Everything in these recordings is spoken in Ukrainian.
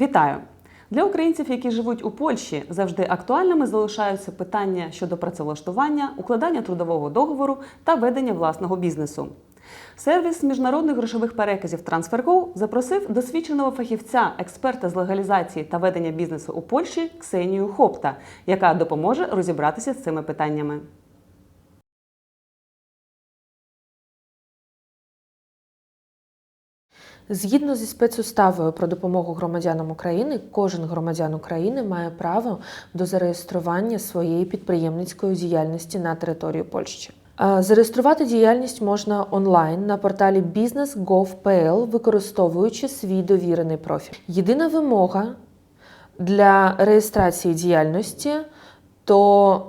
Вітаю! Для українців, які живуть у Польщі, завжди актуальними залишаються питання щодо працевлаштування, укладання трудового договору та ведення власного бізнесу. Сервіс міжнародних грошових переказів TransferGo запросив досвідченого фахівця, експерта з легалізації та ведення бізнесу у Польщі Ксенію Хопта, яка допоможе розібратися з цими питаннями. Згідно зі спецуставою про допомогу громадянам України, кожен громадян України має право до зареєстрування своєї підприємницької діяльності на території Польщі. Е, Зареєструвати діяльність можна онлайн на порталі business.gov.pl, використовуючи свій довірений профіль. Єдина вимога для реєстрації діяльності то,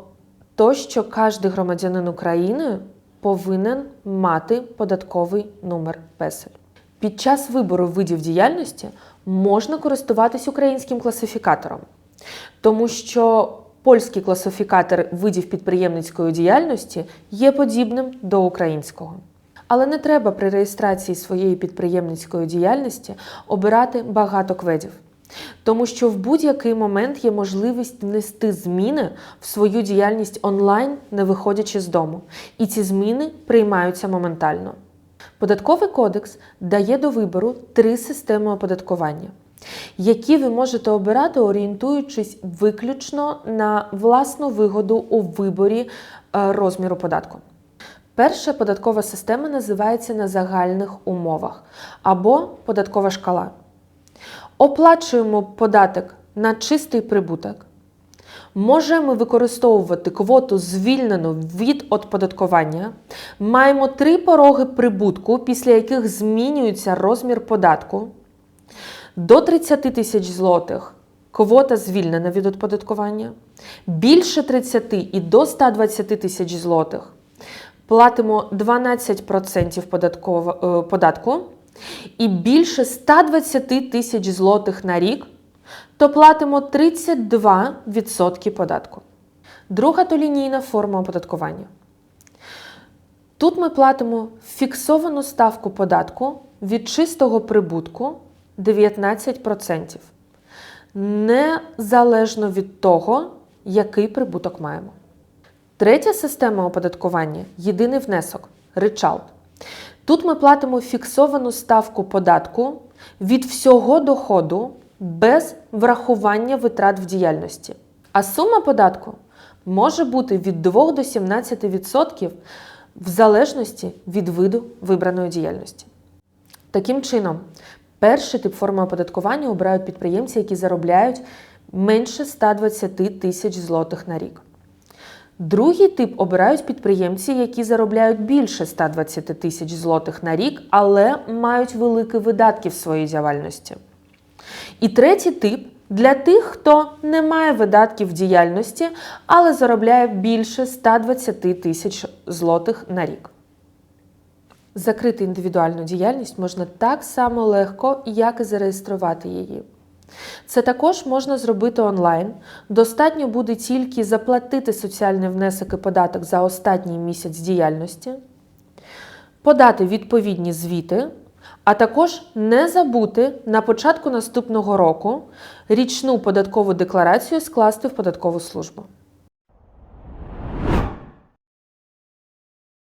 то що кожен громадянин України повинен мати податковий номер песель. Під час вибору видів діяльності можна користуватись українським класифікатором, тому що польський класифікатор видів підприємницької діяльності є подібним до українського. Але не треба при реєстрації своєї підприємницької діяльності обирати багато кведів, тому що в будь-який момент є можливість внести зміни в свою діяльність онлайн, не виходячи з дому, і ці зміни приймаються моментально. Податковий кодекс дає до вибору три системи оподаткування, які ви можете обирати, орієнтуючись виключно на власну вигоду у виборі е, розміру податку. Перша податкова система називається на загальних умовах або податкова шкала. Оплачуємо податок на чистий прибуток. Можемо використовувати квоту звільнену від оподаткування. Маємо три пороги прибутку, після яких змінюється розмір податку. До 30 тисяч злотих квота звільнена від оподаткування. Більше 30 і до 120 тисяч злотих платимо 12% е, податку. І більше 120 тисяч злотих на рік то платимо 32% податку. Друга то лінійна форма оподаткування. Тут ми платимо фіксовану ставку податку від чистого прибутку 19%, незалежно від того, який прибуток маємо. Третя система оподаткування єдиний внесок ричалт. Тут ми платимо фіксовану ставку податку від всього доходу без врахування витрат в діяльності. А сума податку може бути від 2 до 17% в залежності від виду вибраної діяльності. Таким чином, перший тип форми оподаткування обирають підприємці, які заробляють менше 120 тисяч злотих на рік. Другий тип обирають підприємці, які заробляють більше 120 тисяч злотих на рік, але мають великі видатки в своїй діяльності. І третій тип для тих, хто не має видатків в діяльності, але заробляє більше 120 тисяч злотих на рік. Закрити індивідуальну діяльність можна так само легко, як і зареєструвати її. Це також можна зробити онлайн. Достатньо буде тільки заплатити соціальний внесок і податок за останній місяць діяльності, подати відповідні звіти, а також не забути на початку наступного року річну податкову декларацію скласти в податкову службу.